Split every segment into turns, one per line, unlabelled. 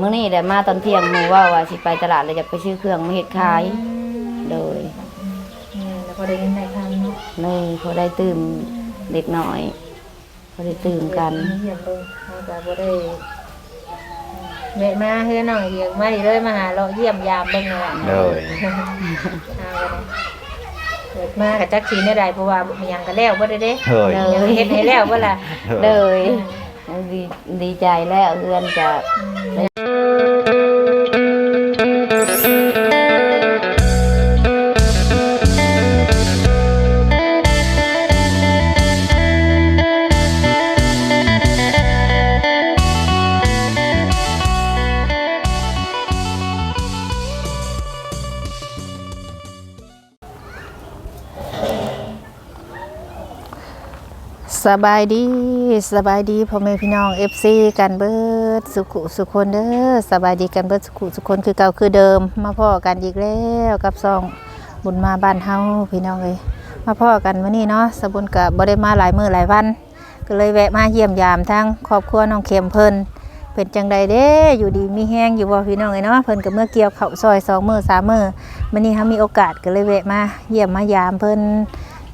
มื้อนี้แหละมาตอนเที่ยงหมู่ว่าว่าสิไปตลาดแล้วจะไปซื้อเครื่องมาเฮ็ดขายโดย
นี่แล้วพอได้เงินได้คำเนาะ
นี่พอได้ตื่มเด็กน้อยพอได้ตื่มกัน
เยี่ยมเบิ่งเราก็บ่ได้แม่มาเฮือน้องเอียงมาดิเลยมาหาเราะเยี่ยมยามเบิ่งนั่นแหละ
โดย
เอาเลยเกิดมากับจักชีเนี่ยได้เพราะว่ามันยังก็แล้วบ่ได้เด้
เฮ้ย
เอ
ยังเฮ็ดให้แล้วบ่ล่ะ
เลยดีดีใจแล้วเพื่อนจะ Thank.
สบายดีสบายดีพ่อแม่พี่น้อง FC กันเบิดสุขุสุคนเด้อสบายดีกันเบิดสุขุสุคนคือเก่าคือเดิม มาพ่อกันอีกแล้วกับซองบุญมาบ้านเฮาพี่น้องเอ้ยมาพ่อกันมื้อนี้เนาะสบุญกับบ่ได้มาหลายมื้อหลายวัน ก็เลยแวะมาเยี่ยมยามทั้งครอบครัวน้องเข็มเพิ่นเป็นจังใดเด้อยู่ดีมีแห้งอยู่บ่พี่น้องเอ้ยเนาะเพิ่นก็เมื่อเกี่ยวเข้าซอยสองมือสามมือมื้อนี้เฮามีโอกาสก็เลยแวะมาเยี่ยมมายามเพิ่น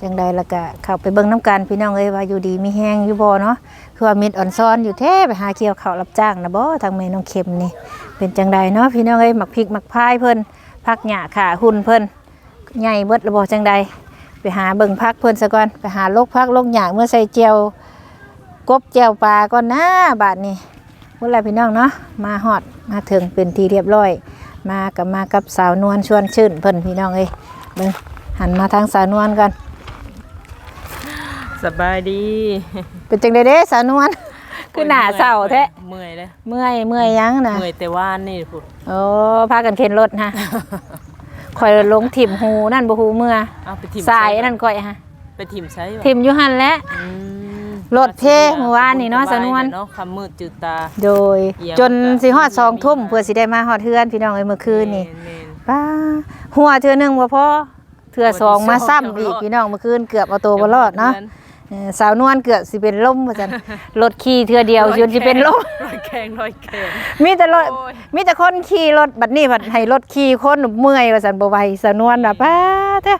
จังใดแล้วก็เข้าไปเบิ่งน้ำกันพี่น้องเอ้ยว่าอยู่ดีมีแห้งอยู่บ่เนาะคือว่ามิดอ่อนซ้อนอยู่แท้ไปหาเกี่ยวเขารับจ้างนะบ่ทางแม่น้องเข็มนี่เป็นจังใดเนาะพี่น้องเอ้ยหมักพริกหมักพายเพิ่นพักหญ้าขาหุ่นเพิ่นใหญ่เบิดระบ่จังใดไปหาเบิ่งพักเพิ่นซะก่อนไปหาลกพักลกหญ้าเมื่อใส่เจียวกบเจียวปลาก่อนนะบาดนี้พุ่นละพี่น้องเนาะมาฮอดมาถึงเป็นทีเรียบร้อย มากับมากับสาวนวลชวนชื่นเพิ่นพี่น้องเอ้ยเบิ่งหันมาทางสาวนวลกัน
สบายดี
เป็นจังไดเด้สาวนวลคือหน้าเศร้าแท้
เมื่อยเลย
เมื่อยเมื่อยยังนะ
เมื่อยแต่ว่านนี่พูด
โอ้พากันเข็นรถฮะข่อยลงถิ่มหูนั่นบ่หูเมื่อ
เอาไปถิ่ม
สาย
ใช้
นั่นข่อยฮะ
ไปถิ่มใช้วะ
ถิ่มอยู่หั่นแหละ
อืม
รถเทเมื่อวานนี่เนาะสะนวน
เนาะคำมืดจืดตา
โดย
เยี่ยม
จนสิฮอด
ค่ะ
สองทุ่มเพื่อสิได้มาฮอดเฮือนพี่น้องเอ้ยเมื่อคืนนี่
แม่น
ป้าหัวเทื่อหนึงบ่พอเทื่อสองมาซ้ำ
เทื่อ
อีก
สอง
พี่น้องเมื่อคืนเกือบเอา
ๆ
ตัวบ่รอดเนาะ เออสาวนวลเกือบสิเป็นลมว่าซั่นรถขี่เทื่อเดียวจนสิเป็นลม
รอยแข็งรอยแข็ง
มีแต่รถ
โอ้ย
มีแต่คนขี่รถบัดนี้บัดให้รถขี่คนเมื่อยว่าสันบ่ไหวสะนวนน่ะป้าเด้อ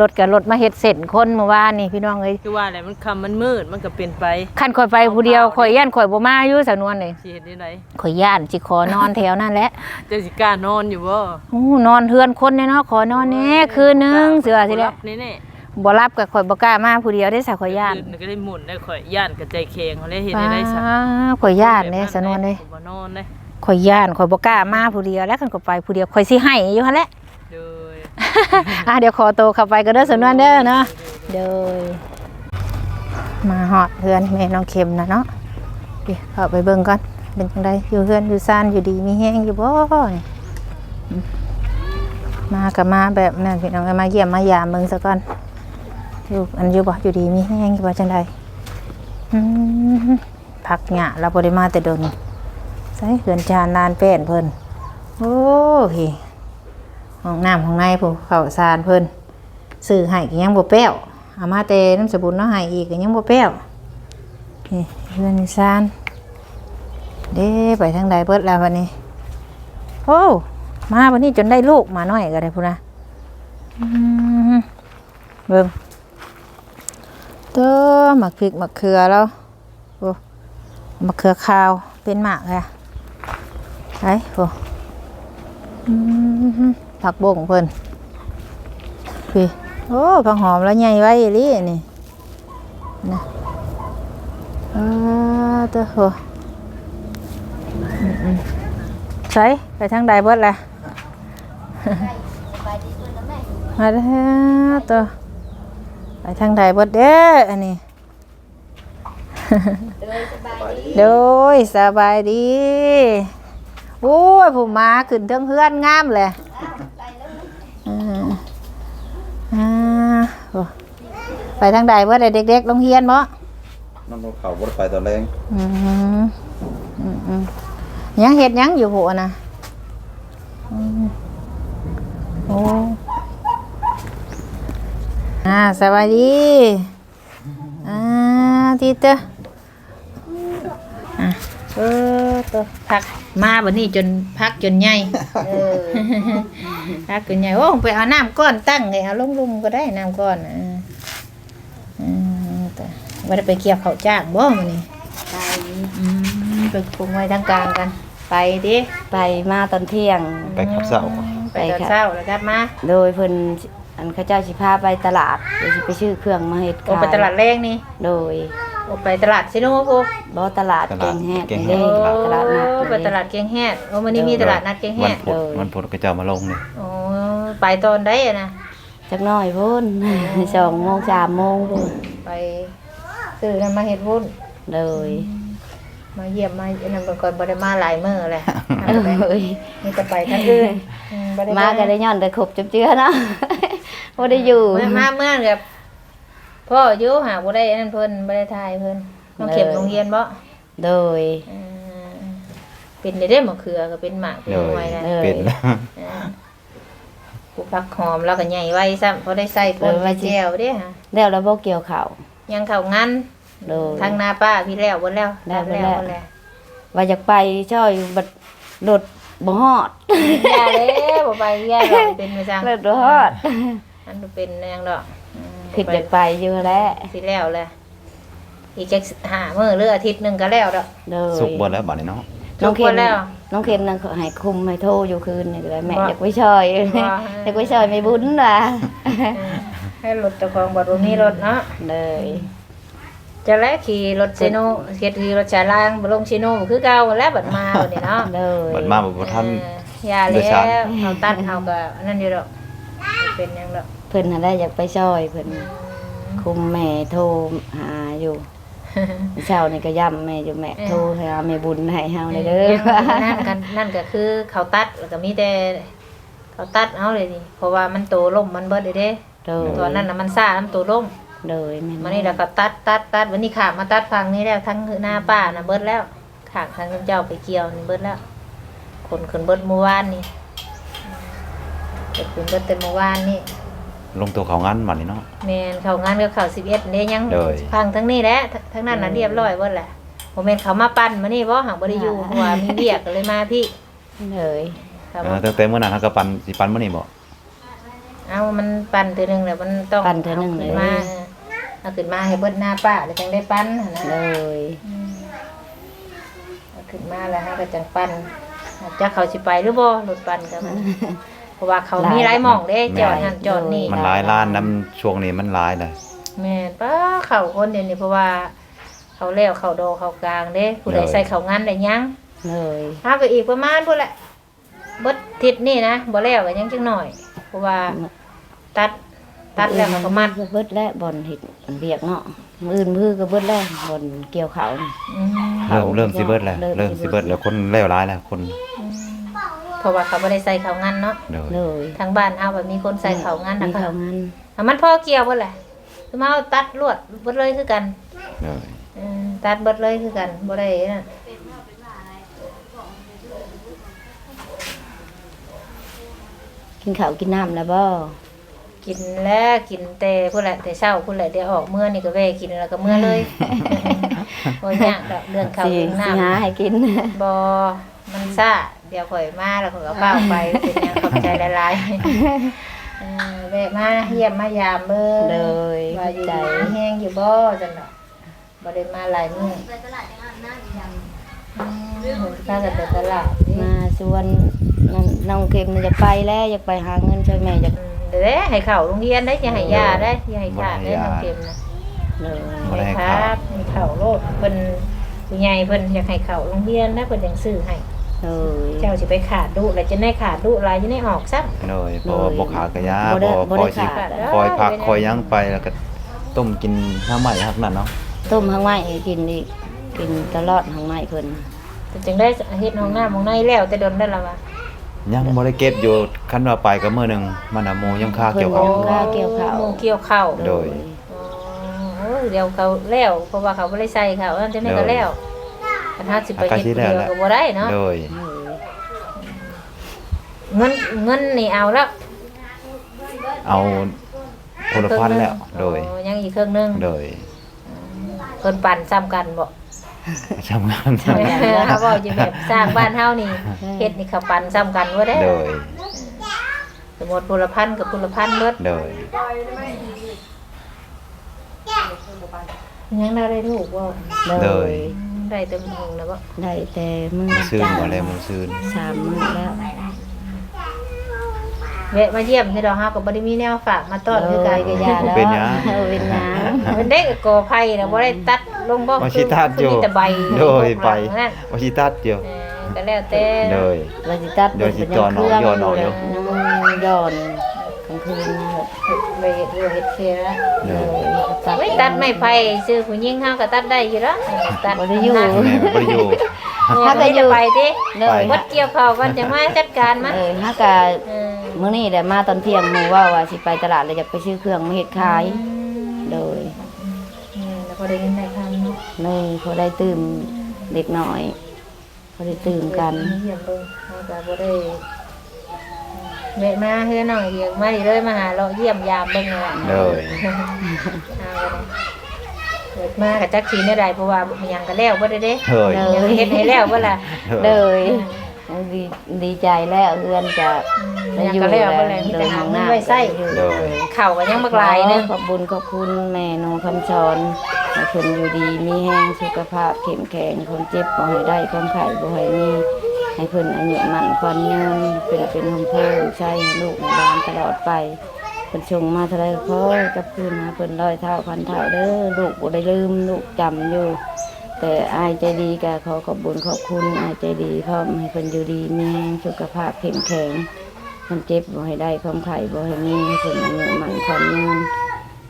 รถกับรถมาเฮ็ดเส้นคนเมื่อวานนี่พี่น้องเอ้ย
คือว่าอะไรมันคำมันมืดมันก็เป็นไป
คันข่อยไปผู้เดียวข่อยย่านข่อยบ่มาอยู่สะนวนนี่
สิเห็นได้ไหน
ข่อยย่านสิขอนอนแถวนั่นแหละ
เจะสิกล้ารนอนอยู่บ่
โอ้นอนเฮือนคนแน่เนาะขอนอนแหน่คืนนึงเสือสิแหละ
รับนี่แน่
บ่รับก็ข่อยบ่กล้ามาผู้เดียวได้อสะข่อยย่าน
คืนก็ได้หมุนได้ข่อยย่านกับใจแข็งเขาเลยเห็นได้ได้ซะ
ป้าข่อยย่านเด้สะนวนเด้
บ่นอนเด้
ข่อยย่านข่อยบ่กล้ามาผู้เดียวแล้วคันก็ไปผู้เดียวข่อยสิให้อยู่หั่นแหละ
โดย
อะเดี๋ยวขอตัวเข้าไปก็เด้อสำนวนเด้อเนาะเดยมาหอดเพื่อนแม่น้องเข็มนะเนาะไปเข้าไปเบิ่งก่อนเป็นจังไดอยู่เพื่อนอยู่ซ่านอยู่ดีมีแห้งอยู่บ่นี่อืมมากับมาแบบนั้นพี่น้องเอ้ยมาเยี่ยมมายามเบิ่งซะก่อน อยู่อันอยู่บ่อยู่ดีมีแห้งอยู่บ่จังไดอืมพักหญ้าเราบ่ได้มาแต่ดนใส่เฮือนจานลานแป้นเพิ่นโอ้ยห้องน้ำห้องในผู้เข้าสารเพิ่นซื้อให้ก็ยังบ่แป้วเอามาแต่น้ำสบุนเนาะให้อีกก็ยังบ่แป้วนี่เพื่อนซานเด้ไปทางใดเบิดแล้ววันนี้โอ้มาวันนี้จนได้ลูกมาหน่อยก็ได้พุ่นนะอืมเบิ่ง เต้อหมักพริกหมักเขือแล้วโอ้หมักเขือขาวเป็นหมากเลยอะไปโอ้ผักบงเพิ่นพี่โอ้ผักหอมแล้วใหญ่ไว้อีหลีนี่นะอ่าเตัวโอืมอืมใส่ไปทางใดเบิดล่ะมาแล้วตัว ไปทางใดเบิดเด้ออันนี้ โดยสบายดีโอ้ยผมมาขึ้นเทิงเฮือนงามเลยอ่าอ่าโอ้ไปทางใดว่าเด็กๆโรงเรียนบ่
น้ำเขาบ่ได้ไปตอนแรง
อืมอืมอืมยังเฮ็ดหยังอยู่หัวนะอืมโอ้ อ่าสวัสดีอ่าทีเตออะเออตัวผักมาบัดนี้จนพักจนใหญ่
เออ
พักจนใหญ่โอ้ไปเอาน้ำก้อนตั้งเลยเอาลงๆก็ได้น้ำก้อนน่ะเอออืมแต่ว่าได้ไปเกี่ยวข้าวจ้างบ่มื้อนี้
ไป
อืมไปปรุงไว้ทางกลางกัน ไปดิ
ไปมาตอนเที่ยง
ไปขับเสา
ไปตอนเช้าแล้วกลับมา
โดยเพิ่น อันเขาเจ้าสิพาไปตลาดเดี๋ยวสิไปซื้อเครื่องมาเฮ็ด
โอ้
ขาย
ไปตลาดแรงนี่
โดย
โอ้ไปตลาดซิโนโอ้
บ่ตลาดเก่งแฮดนี่
โอ้
เด้ตลาดนัด
ไปตลาดเกียงแฮดโอ้มื้อนี้มีตลาดนัดเกียงแฮ
วัน
ด
พุธวันพุธก็จะเอามาลงนี่
โอ้ไปตอนใดอะนะ
จักหน่อยพุ่น สองโมงสามโมงพุ่น
ไปซื้อนั่นมาเฮ็ดวุ้น
เลย
มาเยี่ยมมาอันนั้นเพิ่นก่อนบ่ได้มาหลายมื้อแหละ
เอ้ย
มีแต่ไปทางอื่นอืบ่ด้
มาก็ได้ย้อนได้ครบจบเจือเนาะ บ่ได้อยู่
มามาเมื่อกับพ่ออยู่หาบ่ได้อันนั้นเพิ่นบ่ได้ถ่ายเพิ่นต้องเข็มโรงเรียนบ่
โดย
อืมเป็นได้เด้มะเขือก็เป็นหมากเป็น
เล
หน่วย
ย
นะ
เออ
เป็น
อ่าปลูกผักหอมแล้วก็ใหญ่ไว้ซ้ำเพราะได้ใส่ต้น
เออไว้
ไว้
สิ
แจ่วเด้ฮะ
แล้วเราบ่เกี่ยวข้าว
ยังเข้างั้น
โดย
ทางนาป้าพี่แล้วบ่แล้ว
แล้ว
แล้ว
แล้ว
บ่แล้ว
ว่าอยากไปช่อยบัดรถบ่ฮอด
อย่าเลยบ่ไปอย่าดอกเป็นไปจัง
รถบ่ฮอด
อันบ่เป็นหยังดอกอืม
คิดอยากไปอยู่แหล้ว
สิแล้วแหละอีกจักห้ามื้อหรืออาทิตย์หนึงก็แล้วดอก
โดย
สุกบ่แล้วบัดนี้เนาะ
น้องเข็
ทุ
ม
กคนแล้ว
น้องเข็มนั่นเขาให้คุมให้โทรอยู่คืนนี่เลยแม่
ว่า
อยากไปช่อย
ว่า
อยากไปช่อยไม่บุญล่ะ
เออให้รถเจ้าของบ่รู้มีรถเนาะ
เลย
จะแล้วขี่รถเซโนเฮ็ดขี่รถชาลางบ่ลงเซโนคือเก่าแล้วบัดมาบัดนี้เนาะ
เลย
บัดมาบ่บ่ทัน
เออย่า
โด
แล้
ยวสาร
เอาตัดเอาก็อันนั่นอยู่ดอกบ่ เป็นหยังดอก
เพิ่นนั่นแหละอยากไปช่อยเพิ่นคุมแม่โทรหาอยู่เช้านี่ก็ย่ำแม่อยู่แม่โทรหาแม่บุญให้เฮาเลยเด้อ
นั่นกันนั่นก็คือเขาตัดแล้วก็มีแต่เขาตัดเอาเลยดิเพราะว่ามันโตล่มมันเบิดเลยเด้
โดย
ตัวนั้นน่ะมันซ่าน้ำโตล่ม
โดยแม่
มันนี่แล้วก็ตัดตัดตัดวันนี้ขามาตัดฟังนี้แล้วทั้งหน้าป้าน่ะเบิดแล้วขางทางเจ้าไปเกี่ยวนี่เบิดแล้วคนขึ้นเบิดเมื่อวานนี่ เกิดขึ้นเบิดแต่เมื่อวานนี่
ลงตัวเขางั้นบัดนี้เนาะ
แมนเขางานกับเขาสิบเอ็ดเนี่ยยัง
โดย
ฟังทั้งนี้แหละทั้งทั้งนั้นน่ะเรียบร้อยเบิดแหละผมเมนเขามาปั้นมานี่เพราะหางบริยูเพราะว่ามีเบียกก็เลยมาพี่
เลย
ครับ
เออตั้งแต่มื้อนั้นเฮาก็ปั่นสิปั่นมื้อนี้บ่
เอามันปั้นตัวหนึงแล้วมันต้อง
ปั่นเท่านึงเลย
เอาขึ้นมาเอาขึ้นมาให้เบิดหน้าป้าแล้วจังได้ปั้นหั่นนะ
เลย
เอาขึ้นมาแล้วฮะก็จังปั้นจะเขาสิไปหรือบ่รถปั้นกัน เพราะว่าเขามีหลายหม่องเด้จอดนั่นจอดนี่
มันหลายล้านน้ำช่วงนี้มันหลายเลย
แม่นป้าเขาคนเดียวนี่เพราะว่า เขาแล้วเขาโดเขากลางเด้ผู้ใด
เลย
ใส่เขางานได้ยัง
เลย
ถ้าก็อีกประมาณพุ่นแหละเบิดทิศนี่นะบ่แล้วก็ยังจังหน่อย เพราะว่าตัดตัดแล้วมันก็มัด
เบิดแล้วบ่อนเฮ็ดอันเบียกเนาะมื้ออื่นมื้อก็เบิดแล้วบ่อนเกี่ยวเขานี่
อืม
เริ่มเริ่มสิเบิดแล้ว
เริ่
เริ่
ม
ม
สิ
สิ
เบิ
เบิ
ด
ดแล้วคนแล้วร้ายแล้วคน
เพราะว่าเขาบ่ได้ใส่เขางานเนาะ
เด้อ
เลย
ทางบ้านเฮาแบบมีคนใส่เขางาน
มี
นะคะ
เขางาน
อะมันพอเกี่ยวเบิดแหละคือมาเอาตัดลวดเบิดเลยคือกัน
เด้อ
อืมตัดเบิดเลยคือกันบ่ได้นั่น
กินข้าวกินน้ำแล้วบ่
กินแล้วกินแต่พุ่นแหละแต่เช้าพุ่นแหละเดี๋ยวออกเมื่อนี่ก็แวะกินแล้วก็เมื่อเลย บ่ยากดอกเรื่องข้าว
สิ
เรื่อง
สิ
น้ำ
หาให้กิน
บอ มันซ่าเดี๋ยวข่อยมาแล้วข่อยก็เป้าไปเป็นหยังขอบใจหลายๆเออแวะมาเยี่ยมมายามเบิ่ง
เลย
ว่าอยู่
ใจ
ดีมีแห้งอยู่บ่จังดอกบ่ได้มาหลายมื้ออืมถ้ากันไปตลาดนี่
มาชวนนั่นน้องเข็มนี่อยากไปแล้วอยากไปหาเงินช่วยแม่อยาก
อืมเดี๋ยวเด้ให้เข้าโรงเรียนได้อย่าให้ยาได้อย่าให้ขาดได้น้องเข็มนะ
เลย
บ่ได้
ให้
ให้
ค
ขา
รั
ด
บให้เข้าโลดเพิ่นผู้ใหญ่เพิ่นอยากให้เข้าโรงเรียนนะเพิ่นยังซื้อให้
เลย
เจ้าสิไปขาดดุแล้วจะได้ขาดดุลายจะได้ออกซั
เด้อเพราะว่าบ่ขากะยา
บ่ได้
บ่
บ่
ค
ได้
อยสิ
ขาด
คอยพักคอยหยังไปแล้วก็ต้มกินน้ำใหม่ครับนั่นเนาะ
ต้มข้างไม้กินอีกกินตลอดข้างไม้เพิ่น
แต่จึงได้เฮ็ดห้องน้ำห้องในแล้วแต่ดนได้และวะ
ยังบ่ได้เก็บอยู่คันว่าไปก็มื้อหนึงมันน่ะหมู่ยังค่าเกี่ยว
พิ่
ข้าวน
ค่าเกี่ยวข้าว
หมูเกี่ยวข้าว
โดย
อ๋อโอ้ยเดี๋ยวเขาแล้วเพราะว่าเขาบ่ได้ใส่เขาอันจะได้ก็แล้ว คันเฮาสิไปเฮ็ดผู้เดียวก็บ่ได้เนาะ
โดย
เงินเงินนี่เอาแล้ว
เอาพลพันธ์แล้ว โดย
อ๋อยังอีกเครื่องหนึง
โดย
เพิ่นปั่นซ้ำกันบ่
ทำงาน
เขาบอกอยู่แบบสร้างบ้านเฮานี่เฮ็ดนี่เขาปันซ้ำกันว่าได้
โดย
สมมติพลพันธ์กับพลพันธ์เบิด
โดย
ยังได้ได้ลูกบ่
โดย
ได้เต็มหงแล้วบ่
ได้แต่มือ
มื้อซื่น
จ้า
บ่แล้วมื้อซื่น
สามมือแล้ว
แวะมาเยี่ยมที่ดอกเฮาก็บ่ได้มีแนวฝากมาต้อนคือกัน
ก็ยาแล้ว
เป็นหยัง
เออเป็นหยัง
มันได้กับกอไผ่นะบ่ได้ตัดลงบ่
บ่สิตัดอยู่
มีแต่ใบ
โดยไป
นั่น
บ่สิตัดอยู่
เออก็แล้วแต่
โดย
เราสิตัด
เดี๋ยวสิจอนออกย้อนออกอยู่
ยังย้อน กลางคืนนี่แหละ
ไปเฮ็ดเรือเฮ็ดเสีย
โดย
ไม่ตัดไม่ไผ่ซื้อผู้หญิงเฮาก็ตัดได้อยู่แล้วตัด
บ่ได้อยู่
นะ
แม่บ่ได้อยู่
ถ้าก็จะไปติ
เลย
ไป
วัดเกี่ยวข้าวกันจะมาจัดการมัน
เออฮักกะ
เออ
มื้อนี้แหละมาตอนเที่ยงหมู่ว่าว่าสิไปตลาดแล้วอยากไปซื้อเครื่องมาเฮ็ดขาย โดย
เออแล้วก็ได้เงินได้คำเนาะ
เลยพอได้ตื่มเด็กน้อยพอได้ตื่มกัน
เยี่ยมเบิ่งเฮาก็บ่ได้ แวะมาเฮือน้องเอียงมาดิเลยมาหาเราะเยี่ยมยามเบิ่งนั่นแหละ
โดย
เอาก็ได้เกิดมากับจักสีเนี่ยได้เพราะว่ามันยังก็แล้วบ่ได้เด้
เฮ้ย
ยังเฮ็ดให้แล้วบ่ล่ะ
เลยดีดีใจแล้วเอื้อนจะ
มันยังก็แล้วบ่แล้วมีแต่หาเงินไว้ใช้
อยู่
โดย
ข้าวก็ยังบักหลายเนึง
ขอบบุญขอบคุณแม่นงคำชอนให้เพิ่นอยู่ดีมีแห้งสุขภาพเข้มแข็งคนเจ็บบ่ให้ได้ความไข้บ่ให้มี ให้เพิ่นอายุมั่นขวัญยืนเป็นเป็นหมเพิ่มใช้ให้ลูกในบ้านตลอดไปเพิ่นชงมาเท่าไรก็ขอให้กลับคืนมาเพิ่นร้อยเท่าพันเท่าเด้อลูกบ่ได้ลืมลูกจำอยู่ แต่อายใจดีก็ขอขอบบุญขอบคุณอายใจดีพร้อมให้เพิ่นอยู่ดีมีแรงสุขภาพเข้มแข็งความเจ็บบ่ให้ได้ความไข้บ่ให้มีให้เพิ่นอายุมั่นขวัญยืน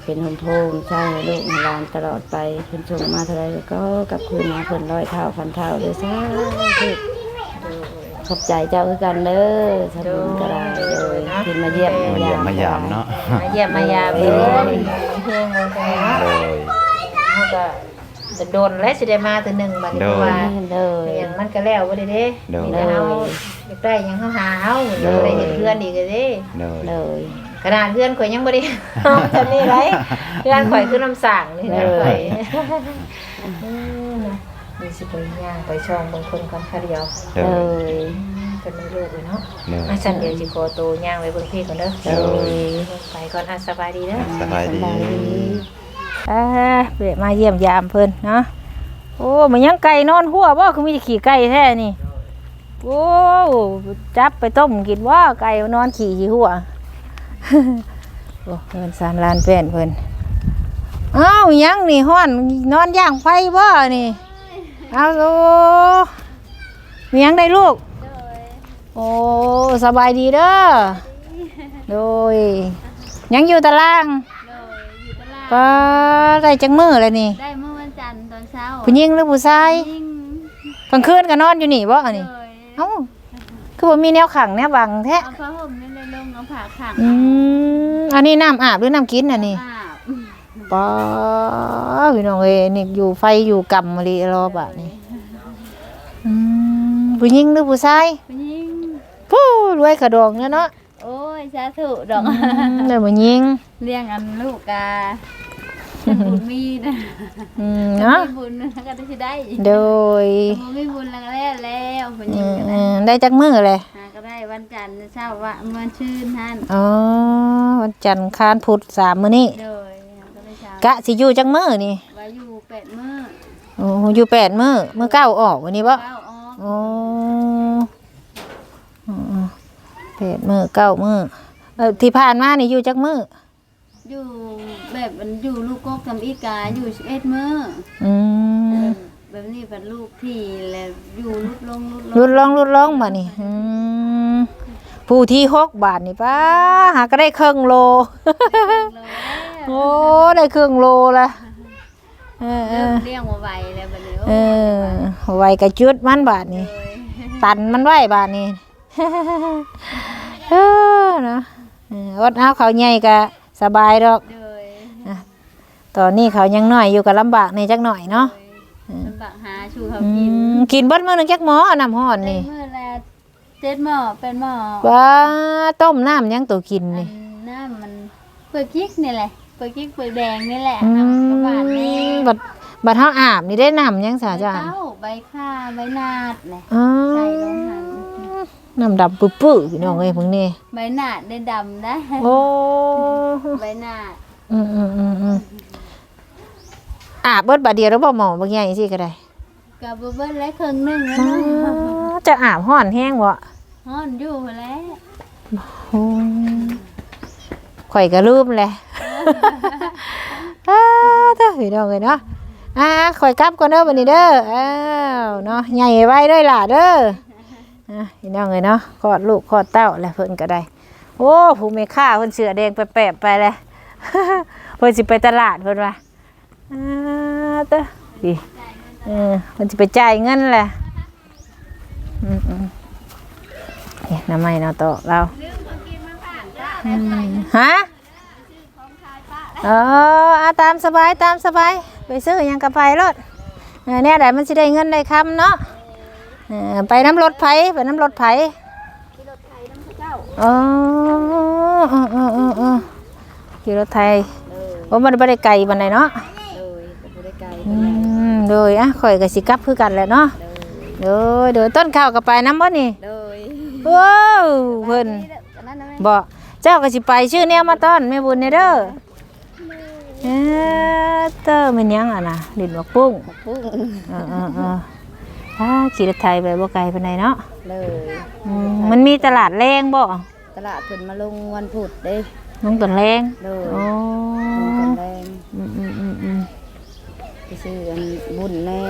เป็นหมโพมใช่ลูกให้หลานตลอดไปเพิ่นส่งมาเท่าไรก็กลับคืนมาเพิ่นร้อยเท่าพันเท่าเด้อสา ขอบใจเจ้าคือกันเด้อสาธุก็ได้เลยที่มาเยี่ยม
มาเยี่ยมมายามเนาะ
มาเยี่ยมมายามเด้อเฮียงมันก็เนาะ
โดย
เฮาก็จะโดนและสิได้มาตัวหนึ่งบัดนี้ว่า
เลย
อย่างมันก็แล้วบ่ได้เด้
โดน
มีแต่เฮาอยากได้ยังเฮาหาเอาได้เฮ็ดเพื่อนอีกเด้
เลย
ขนาดเพื่อนข่อยยังบ่ได้จำนี่ไรเพื่อนข่อยคือน้ำสั่งนี่นะข่อย มนะมีสิไปย่างไปช่องบางคนก่อนค่ะเดียว
โด
เลยย
เป็นไม่ลูกเลยเนาะ
โดย
อาสันเดี๋ยวสิขอตัวย่างไว้เบิ่งพี่ก่อนเด้อ
เลย
ไปก่อนอะสบายดีเด้อ
สบายดี
อ่าเปะมาเยี่ยมยามเพิ่นเนาะโอ้มันยังไก่นอนหัวบ่คือมีแต่ขี่ไก่แท้นี่โอ้จับไปต้มกินว่าไก่นอนขี่ขี่หัวโอ้เพิ่นสารลานเป็นเพิ่นอ้าวยังนี่ฮ้อนนอนย่างไฟบ่นี่ เอาโอ้มียังได้ลูก โอ้สบายดีเด้อ โดย ยังอยู่ตาราง
อยู่ตลาด
ป้าได้จังมือเลยนี่
ได้เมื่อวันจันทร์ตอนเช้า
ผู้หญิงหรือผู้ชาย
ยิ่ง
กลางคืนก็นอนอยู่นี่บ่อันนี้
เลย
เอ้าคือบ่มีแนวขังแนวบังแท้
เอาผ้าห่มนี่เลยลงเอาผ้าขัง
อืมอันนี้น้ำอาบหรือน้ำกินอันนี้
อาบ
ป้าพี่น้องเอ้ยนี่อยู่ไฟอยู่กำมะลิรอบะนี่อืมผู้หญิงหรือผู้ชาย
ผู้หญิง
ผู้รวยกระดองเนี่ยเนาะ
โอ้ยสาธุดอก
อืมเลยผู้หญิง
เลี้ยงอันลูกกาฉันบุญมีนะ
อืม
ฉัน
เนาะ
มีบุญแล้วก็จะได้
โดย
ฉันมีบุญแล้วก็แล้วแล้วผู้หญิ
อื
ง
ม
ก็
อื
ได้
มได้จักมือเลย
หาก็ได้วันจันทร์เช้าว่ามันชื่นท่าน
อ๋อวันจันทร์คานพุธสามมื้อนี้
โดย ก็ได้เช้ากะ
สิอยู่จังมื้อนี่
ว่าอยู่แปดมื้อ
โอ้อยู่แปดมื้อมื้อเก้าออกวันนี้บ่
เก้าออก
โอ้อืมแปดมื้อเก้ามื้อเออที่ผ่านมานี่อยู่จักมื้อ
อยู่แบบมันอยู่ลูกกกทำอีกาอยู่สิบเอ็ดมื้อ
อืม
แบบนี้เป็นลูกที่แล้วอยู่ลุดลงลุดล
รุ
ง
ดลองรุดลองมานี่อืมผู้ที่หกบาทนี่ป้าหาก็ได้ครึ่งโล โอ้ได้ครึ่งโลละเออเอ
เริ่ม
อ
เลี้ยงมาไวแล้วบัดนี้
เออไว้กระจุดมันบาทนี่ตันมันไว้บาทนี่ เออนะเอออดเอาเขาใหญ่ก็สบายดอก
เลย
ตอนนี้เขายังน้อยอยู่ก็ลำบากในจักหน่อยเนาะ
ลำบากหาชูเขา
อื
กิน
มกินเบิดมื้อหนึงจักหม้อน้ำห้อน
ได้
นี่
เมื่อละเจ็ดหม้อเป็นหม้อ
ว่าต้มน้ำยังตัวกิน
อัน
นี่
น้ำมันเปลือกกิ๊กนี่แหละ เปลือกกิ๊กเปลือกแดงนี่แหละ
อื
น้ำกระบาดแน่
มบัดบัดเฮาอาบนี่ได้น้ำยังสา
ใบ
จ้า
เต้าใบข่าใบนาดแหละ
อ๋อ
ใส่ลงหัน
น้ำดำปื้อๆพี่น้องเอ้ยพวกนี้
ใบนาดได้ดำนะ
โอ้
ใบนาด
อืมอืมอืมอืมอาบเบิดบาดเดียวแล้วบ่หมอบางอย่างสิก็ได้
กับเบิ้ลและครึ่งหนึงแล้ว
อ๋อ
เนาะ
จะอาบห้อนแห้งบ่
ฮ้อนอยู่แล้ว
โอ้ยข่อยก็ลืมแหละ อ้าเด้อพี่น้องเอ้ยเนาะอ่าข่อยกลับก่อนเด้อบัดนี้เด้ออ้าวเนาะใหญ่ไว้ด้อล่ะเด้ออะพี่น้องเอ้ยเนาะคลอดลูกคลอดเต้าแล้วเพิ่นก็ได้ โอ้ผู้แม่ค้าเพิ่นเสือแดงไปแปบๆไปเลยเพิ่นสิไปตลาดเพิ่นว่าอ่าเด้อพี่เออเพิ่นสิไปจ่ายเงินแหละอืมอืมเนี่ยน้ำไม้เนาะโตเราฮะ เออเอาตามสบายตามสบาย ไปซื้อหยังกับไปรถเออเนี่ยได้มันสิได้เงินได้คำเนาะเออไปน้ำรถไผไปน้ำรถไผอ๋อเออเออเออเออขี่รถไทยโอ้มันไม่ได้ไกลบันไดเนาะ
เลยก็บ่ได้ไกล
อืมโดยอะข่อยกับสิกลับคือกันแหละเนาะโดยโดยต้นข้าวกับไปน้ำบ่นี่
เลย
ว้าวเพิ่น
อันนั้นนะแม่
บ่เจ้าก็สิไปชื่อแนวมาต้อนแม่บุญนี่เด้อ เออเตอมันยังอะนะดินบักปุ้ง
ปุ้ง
เออเออเออถ้าขี่รถไทยไปบ่ไกลปานใดเนาะ
เลย
อืมมันมีตลาดแรงบ่
ตลาดเพิ่นมาลงวันพุธเด้
น้องต้นแรง
เลย
โอ้
ลงกันแรง
อืมอืมอืมอืม
ไปซื้ออันบุญแน่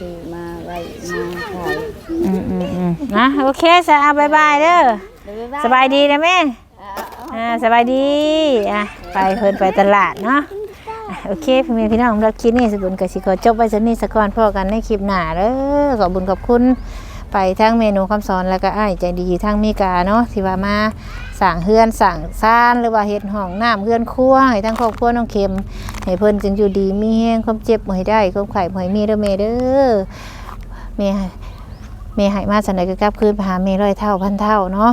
ซื้อมาไว้มาขาย
อืมอืมอืมนะโอเคสะอาบายบายเด้อ
เดี๋ยวบ๊ายบาย
สบายดีนะแม่
อ่า
อ่าสบายดีอะไปเพิ่นไปตลาดเนาะอะ โอเคพี่เมย์พี่น้องเราคลิปนี้สบุญกับสิขอจบไว้สนี้สกอนพ่อกันในคลิปหน้าเด้อขอบุญขอบคุณไปทั้งเมนูคำสอนแล้วก็อ้ายใจดีทั้งมีกาเนาะที่ว่ามาสั่งเฮือนสั่งซ่านหรือว่าเฮ็ดห้องน้ำเฮือนครัวให้ทั้งครอบครัวน้องเข็มให้เพิ่นจึงอยู่ดีมีแห้งความเจ็บบ่ให้ได้ความไข่บ่ให้มีเด้อเมเด้อเมเมให้มาสันใดก็กลับคืนไปหาเมร้อยเท่าพันเท่าเนาะ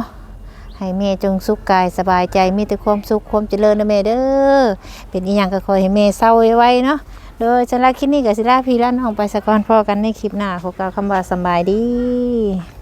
ให้แม่จงสุขกายสบายใจมีแต่ความสุขความเจริญนะแม่เด้อเป็นอีหยังก็ขอให้แม่เศร้าไว้เนาะโดยสำหรับคลิปนี้กับศิลาพี่และน้องไปสะกอนพ่อกันในคลิปหน้าขอกล่าวคำว่าสบายดี